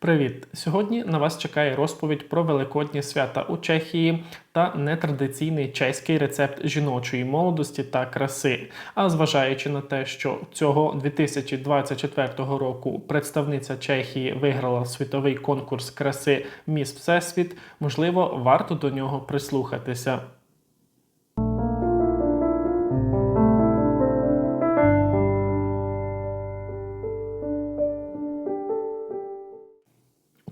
Привіт! Сьогодні на вас чекає розповідь про великодні свята у Чехії та нетрадиційний чеський рецепт жіночої молодості та краси. А зважаючи на те, що цього 2024 року представниця Чехії виграла світовий конкурс краси Міс Всесвіт, можливо, варто до нього прислухатися.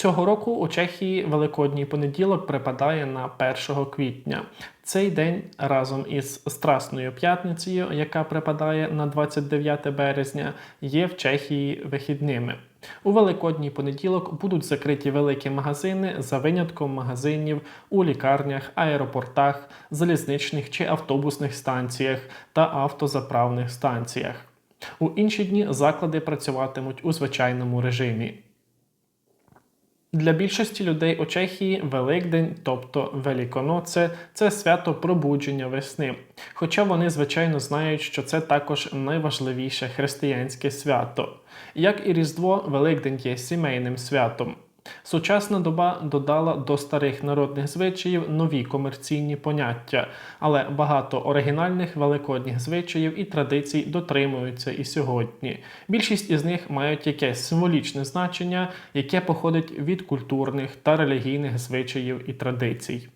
Цього року у Чехії Великодній понеділок припадає на 1 квітня. Цей день разом із Страсною п'ятницею, яка припадає на 29 березня, є в Чехії вихідними. У Великодній понеділок будуть закриті великі магазини за винятком магазинів у лікарнях, аеропортах, залізничних чи автобусних станціях та автозаправних станціях. У інші дні заклади працюватимуть у звичайному режимі. Для більшості людей у Чехії Великдень, тобто Великоноце, це свято пробудження весни. Хоча вони, звичайно, знають, що це також найважливіше християнське свято. Як і Різдво, Великдень є сімейним святом. Сучасна доба додала до старих народних звичаїв нові комерційні поняття, але багато оригінальних великодніх звичаїв і традицій дотримуються і сьогодні. Більшість із них мають якесь символічне значення, яке походить від культурних та релігійних звичаїв і традицій.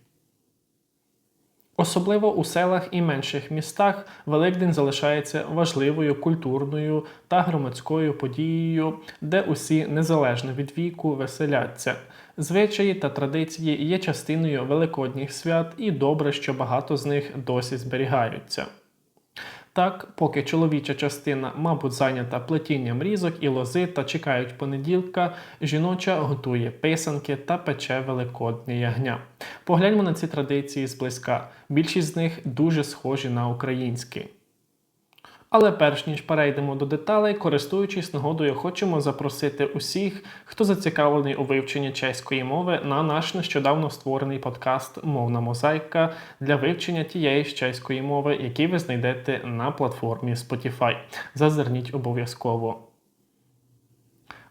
Особливо у селах і менших містах Великдень залишається важливою культурною та громадською подією, де усі незалежно від віку веселяться. Звичаї та традиції є частиною великодніх свят, і добре, що багато з них досі зберігаються. Так, поки чоловіча частина, мабуть, зайнята плетінням різок і лози та чекають понеділка, жіноча готує писанки та пече великодні ягня. Погляньмо на ці традиції зблизька. Більшість з них дуже схожі на українські. Але перш ніж перейдемо до деталей, користуючись нагодою, хочемо запросити усіх, хто зацікавлений у вивченні чеської мови, на наш нещодавно створений подкаст Мовна мозаїка для вивчення тієї ж чеської мови, який ви знайдете на платформі Spotify. Зазирніть обов'язково.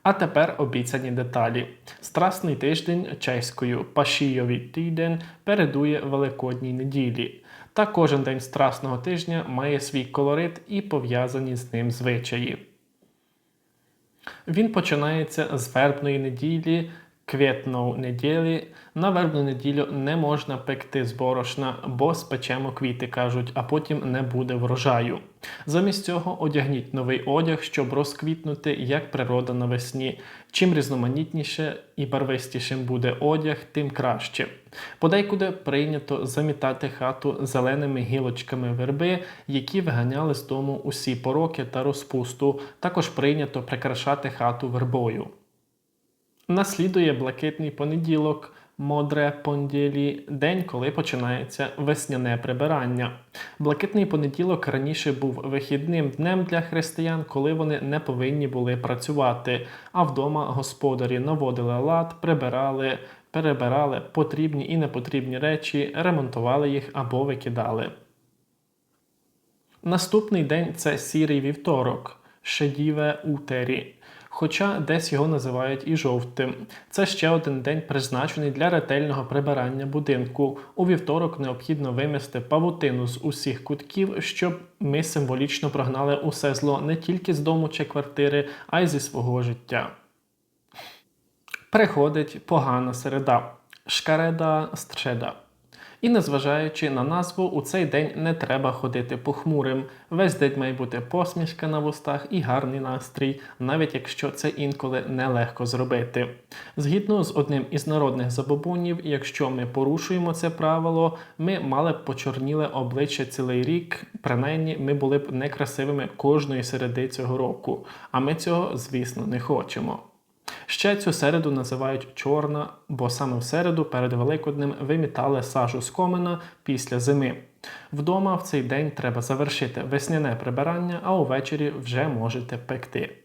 А тепер обіцяні деталі. Страсний тиждень чеською Пашійові тиждень передує Великодній неділі. Та кожен день страсного тижня має свій колорит і пов'язані з ним звичаї. Він починається з вербної неділі, квітною неділі. На вербну неділю не можна пекти з борошна, бо спечемо квіти, кажуть, а потім не буде врожаю. Замість цього одягніть новий одяг, щоб розквітнути як природа навесні. Чим різноманітніше і барвистішим буде одяг, тим краще. Подейкуди прийнято замітати хату зеленими гілочками верби, які виганяли з дому усі пороки та розпусту. Також прийнято прикрашати хату вербою. Наслідує блакитний понеділок, модре понділі, день, коли починається весняне прибирання. Блакитний понеділок раніше був вихідним днем для християн, коли вони не повинні були працювати, а вдома господарі наводили лад, прибирали, перебирали потрібні і непотрібні речі, ремонтували їх або викидали. Наступний день це сірий вівторок, шедіве утері хоча десь його називають і жовтим. Це ще один день призначений для ретельного прибирання будинку. У вівторок необхідно вимести павутину з усіх кутків, щоб ми символічно прогнали усе зло не тільки з дому чи квартири, а й зі свого життя. Приходить погана середа. Шкареда стчеда. І незважаючи на назву, у цей день не треба ходити похмурим. Весь день має бути посмішка на вустах і гарний настрій, навіть якщо це інколи нелегко зробити. Згідно з одним із народних забобонів, якщо ми порушуємо це правило, ми мали б почорніле обличчя цілий рік, принаймні ми були б некрасивими кожної середи цього року. А ми цього, звісно, не хочемо. Ще цю середу називають чорна, бо саме в середу перед Великоднем вимітали сажу з комина після зими. Вдома в цей день треба завершити весняне прибирання, а увечері вже можете пекти.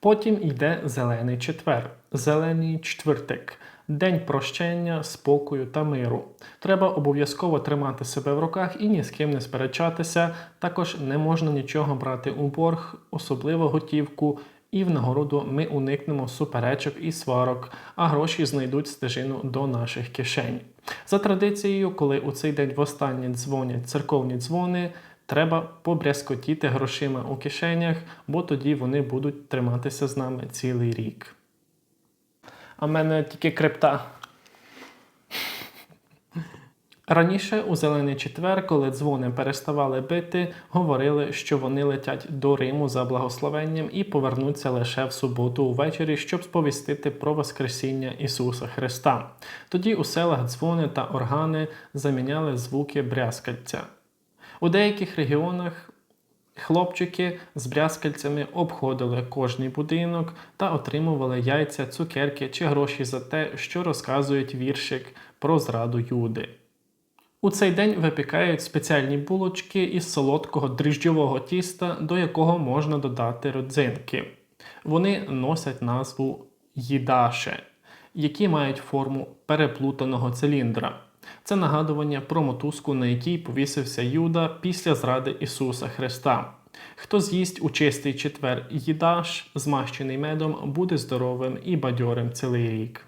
Потім йде зелений четвер, зелений четвертик, день прощення, спокою та миру. Треба обов'язково тримати себе в руках і ні з ким не сперечатися. Також не можна нічого брати у борг, особливо готівку І в нагороду ми уникнемо суперечок і сварок, а гроші знайдуть стежину до наших кишень. За традицією, коли у цей день востаннє дзвонять церковні дзвони, треба побрязкотіти грошима у кишенях, бо тоді вони будуть триматися з нами цілий рік. А мене тільки крипта. Раніше у Зелений четвер, коли дзвони переставали бити, говорили, що вони летять до Риму за благословенням і повернуться лише в суботу увечері, щоб сповістити про Воскресіння Ісуса Христа. Тоді у селах дзвони та органи заміняли звуки брязкальця. У деяких регіонах хлопчики з брязкальцями обходили кожний будинок та отримували яйця, цукерки чи гроші за те, що розказують віршик про зраду Юди. У цей день випікають спеціальні булочки із солодкого дріжджового тіста, до якого можна додати родзинки. Вони носять назву їдаше, які мають форму переплутаного циліндра. Це нагадування про мотузку, на якій повісився Юда після зради Ісуса Христа. Хто з'їсть у чистий четвер їдаш, змащений медом, буде здоровим і бадьорим цілий рік.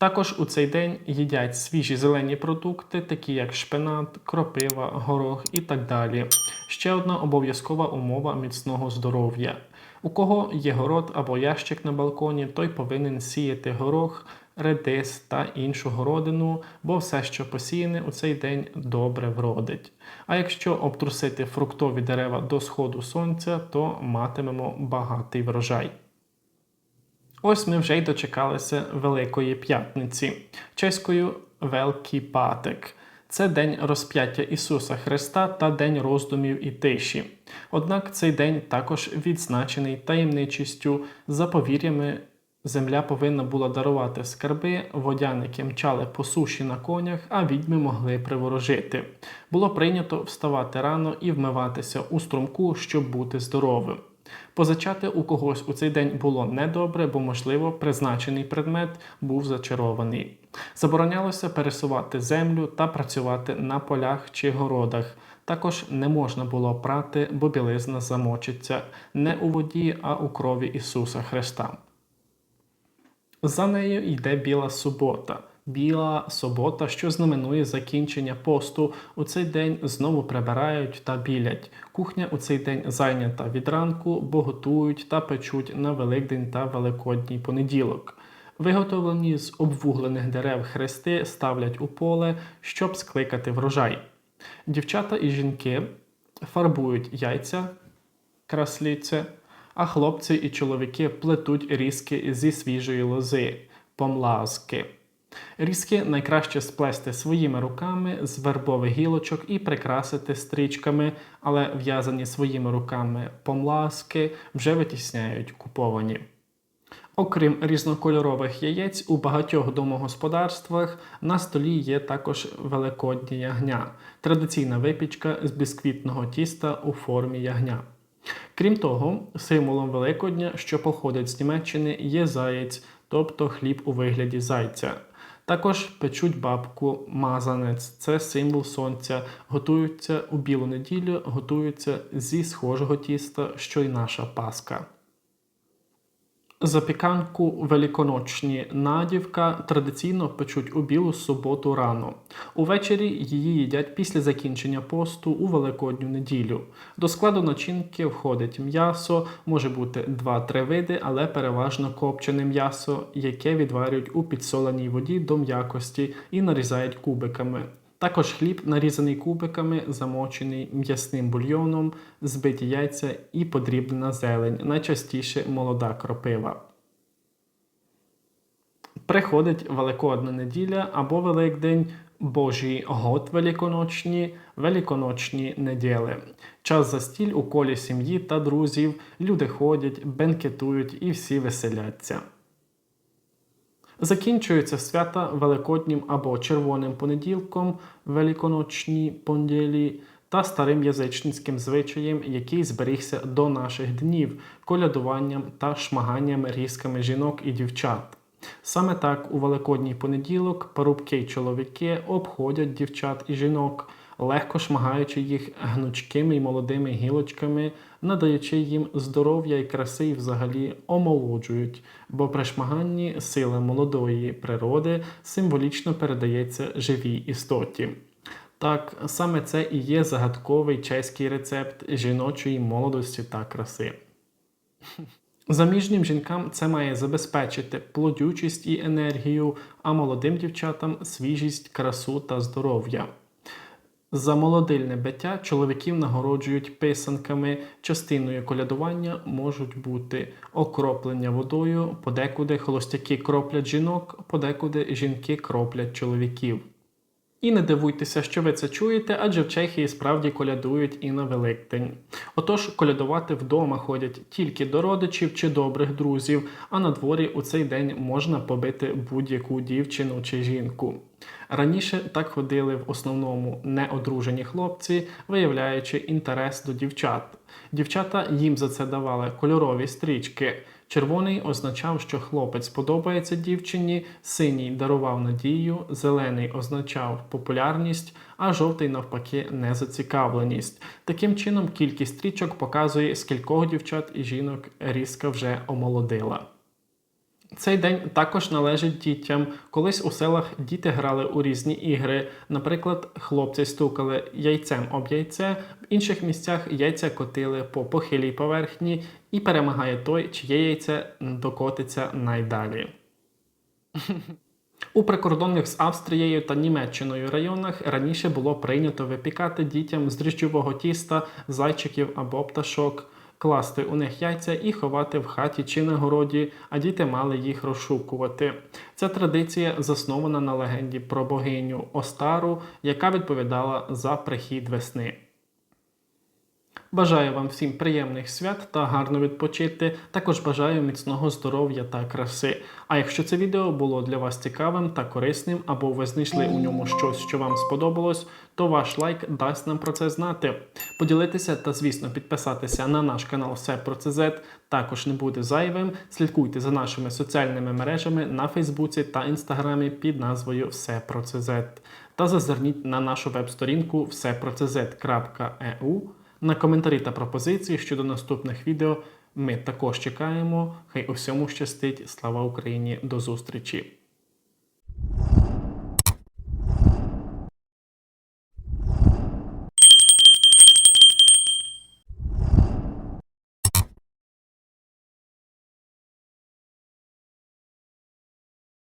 Також у цей день їдять свіжі зелені продукти, такі як шпинат, кропива, горох і так далі. Ще одна обов'язкова умова міцного здоров'я. У кого є город або ящик на балконі, той повинен сіяти горох, редис та іншу городину, бо все, що посіяне у цей день, добре вродить. А якщо обтрусити фруктові дерева до сходу сонця, то матимемо багатий врожай. Ось ми вже й дочекалися Великої П'ятниці, чеською Великий Патик. Це день розп'яття Ісуса Христа та День роздумів і тиші. Однак цей день також відзначений таємничістю, за повір'ями, земля повинна була дарувати скарби, водяники мчали по суші на конях, а відьми могли приворожити. Було прийнято вставати рано і вмиватися у струмку, щоб бути здоровим. Позичати у когось у цей день було недобре, бо, можливо, призначений предмет був зачарований. Заборонялося пересувати землю та працювати на полях чи городах. Також не можна було прати, бо білизна замочиться не у воді, а у крові Ісуса Христа. За нею йде Біла субота. Біла субота, що знаменує закінчення посту. У цей день знову прибирають та білять. Кухня у цей день зайнята від ранку, бо готують та печуть на Великдень та Великодній понеділок. Виготовлені з обвуглених дерев хрести ставлять у поле, щоб скликати врожай. Дівчата і жінки фарбують яйця, красліця, а хлопці і чоловіки плетуть різки зі свіжої лози, помлазки. Різки найкраще сплести своїми руками з вербових гілочок і прикрасити стрічками, але в'язані своїми руками помласки вже витісняють куповані. Окрім різнокольорових яєць, у багатьох домогосподарствах на столі є також великодні ягня, традиційна випічка з бісквітного тіста у формі ягня. Крім того, символом Великодня, що походить з Німеччини, є заєць, тобто хліб у вигляді зайця. Також печуть бабку, мазанець, це символ сонця, готуються у білу неділю, готуються зі схожого тіста, що й наша паска. Запіканку великоночні надівка традиційно печуть у білу суботу рано. Увечері її їдять після закінчення посту у великодню неділю. До складу начинки входить м'ясо, може бути 2-3 види, але переважно копчене м'ясо, яке відварюють у підсоленій воді до м'якості і нарізають кубиками. Також хліб, нарізаний кубиками, замочений м'ясним бульйоном, збиті яйця і подрібнена зелень, найчастіше молода кропива. Приходить Великодна неділя або Великдень, Божий год великоночні, великоночні неділи. Час за стіль у колі сім'ї та друзів, люди ходять, бенкетують і всі веселяться. Закінчуються свята Великоднім або Червоним понеділком, Великоночні понділі та старим язичницьким звичаєм, який зберігся до наших днів, колядуванням та шмаганням різками жінок і дівчат. Саме так у Великодній понеділок парубки й чоловіки обходять дівчат і жінок, легко шмагаючи їх гнучкими й молодими гілочками, надаючи їм здоров'я і краси, і взагалі омолоджують, бо при шмаганні сила молодої природи символічно передається живій істоті. Так, саме це і є загадковий чеський рецепт жіночої молодості та краси. Заміжнім жінкам це має забезпечити плодючість і енергію, а молодим дівчатам свіжість, красу та здоров'я. За молодильне биття чоловіків нагороджують писанками. Частиною колядування можуть бути окроплення водою, подекуди холостяки кроплять жінок, подекуди жінки кроплять чоловіків. І не дивуйтеся, що ви це чуєте, адже в Чехії справді колядують і на Великдень. Отож, колядувати вдома ходять тільки до родичів чи добрих друзів, а на дворі у цей день можна побити будь-яку дівчину чи жінку. Раніше так ходили в основному неодружені хлопці, виявляючи інтерес до дівчат. Дівчата їм за це давали кольорові стрічки. Червоний означав, що хлопець подобається дівчині, синій дарував надію, зелений означав популярність, а жовтий, навпаки, незацікавленість. Таким чином, кількість стрічок показує, скількох дівчат і жінок різка вже омолодила. Цей день також належить дітям. Колись у селах діти грали у різні ігри. Наприклад, хлопці стукали яйцем об яйце, в інших місцях яйця котили по похилій поверхні і перемагає той, чиє яйце докотиться найдалі. У прикордонних з Австрією та Німеччиною районах раніше було прийнято випікати дітям з дріжджового тіста зайчиків або пташок, класти у них яйця і ховати в хаті чи на городі, а діти мали їх розшукувати. Ця традиція заснована на легенді про богиню Остару, яка відповідала за прихід весни. Бажаю вам всім приємних свят та гарно відпочити. Також бажаю міцного здоров'я та краси. А якщо це відео було для вас цікавим та корисним, або ви знайшли у ньому щось, що вам сподобалось, то ваш лайк дасть нам про це знати. Поділитися та, звісно, підписатися на наш канал Все про ЦЗ також не буде зайвим. Слідкуйте за нашими соціальними мережами на Фейсбуці та Інстаграмі під назвою Все про ЦЗ. Та зазирніть на нашу веб-сторінку всепроцз.eu. На коментарі та пропозиції щодо наступних відео ми також чекаємо. Хай усьому щастить. Слава Україні! До зустрічі!